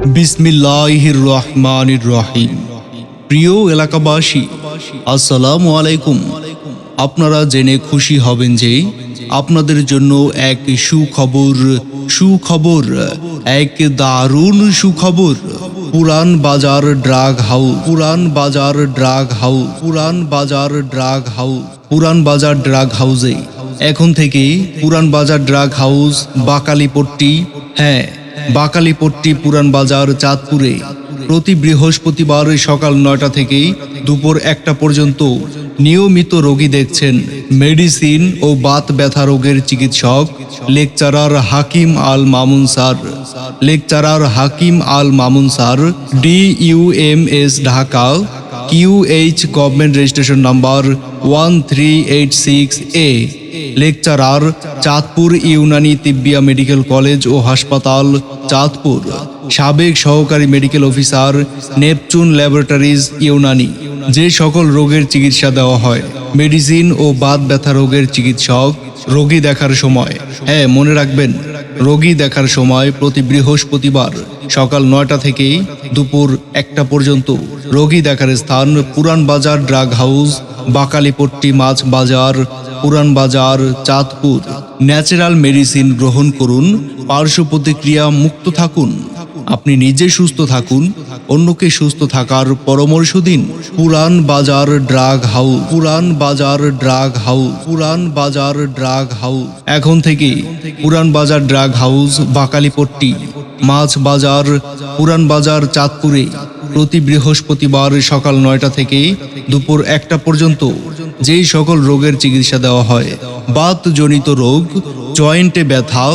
বিসমিল্লাহির রহমানির রহিম প্রিয় এলাকাবাসী, আসসালামু আলাইকুম। আপনারা জেনে খুশি হবেন যে আপনাদের জন্য এক সুখবর সুখবর, এক দারুণ সুখবর। পুরান বাজার ড্রাগ হাউস, পুরান বাজার ড্রাগ হাউস, পুরান বাজার ড্রাগ হাউস, পুরান বাজার ড্রাগ হাউসে। এখন থেকে পুরান বাজার ড্রাগ হাউস, বাকালিপট্টি হ্যাঁ বাকালিপট্টি পুরান বাজার চাঁদপুরে প্রতি বৃহস্পতিবার সকাল নয়টা থেকেই দুপুর একটা পর্যন্ত নিয়মিত রোগী দেখছেন। মেডিসিন ও বাত ব্যথা রোগের চিকিৎসক, lecturer Hakim Al Mamun sir. Lecturer Hakim Al Mamun sir D U M S Dhaka QH government registration number one three eight six A. Lecturer Chandpur Unani Tibbia medical college ও হাসপাতাল চাঁদপুর। সাবেক সহকারী medical officer Neptune laboratories Unani. যে সকল রোগের চিকিৎসা দেওয়া হয়। Medicine ও বাত ব্যথা রোগের চিকিৎসক রোগী দেখার সময়। হ্যাঁ মনে রাখবেন, রোগী দেখার সময় প্রতি বৃহস্পতিবার সকাল নয়টা থেকে দুপুর একটা পর্যন্ত রোগী দেখার স্থান পুরান বাজার ড্রাগ হাউস, বাকালিপট্টি মাছ বাজার, পুরান বাজার, চাঁদপুর। ন্যাচারাল মেডিসিন গ্রহণ করুন, পার্শ্ব প্রতিক্রিয়া মুক্ত থাকুন। আপনি নিজে সুস্থ থাকুন, অন্যকে সুস্থ থাকার পরামর্শ দিন। পুরান বাজার ড্রাগ হাউ পুরান বাজার ড্রাগ হাউ পুরান বাজার ড্রাগ হাউস এখন থেকে পুরান বাজার ড্রাগ হাউস, বাকালিপট্টি, মাছ বাজার পুরান বাজার চাঁদপুরে প্রতি বৃহস্পতিবার সকাল নয়টা থেকে দুপুর একটা পর্যন্ত যেই সকল রোগের চিকিৎসা দেওয়া হয়। বাতজনিত রোগ, জয়েন্টে ব্যথা,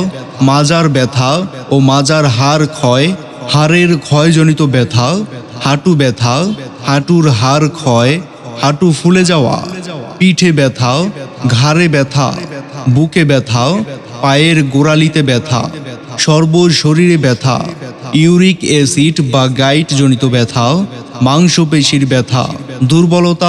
মাজার ব্যথা ও মাজার হাড় ক্ষয়, হাড়ের ক্ষয়জনিত ব্যথা, হাঁটু ব্যথা, হাঁটুর হাড় ক্ষয়, হাঁটু ফুলে যাওয়া, পিঠে ব্যথা, ঘাড়ে ব্যথা, বুকে ব্যথা, পায়ের গোড়ালিতে ব্যথা সর্ব শরীরে ব্যথা, ইউরিক অ্যাসিড বা গাইট জনিত ব্যথা, মাংসপেশির ব্যথা, দুর্বলতা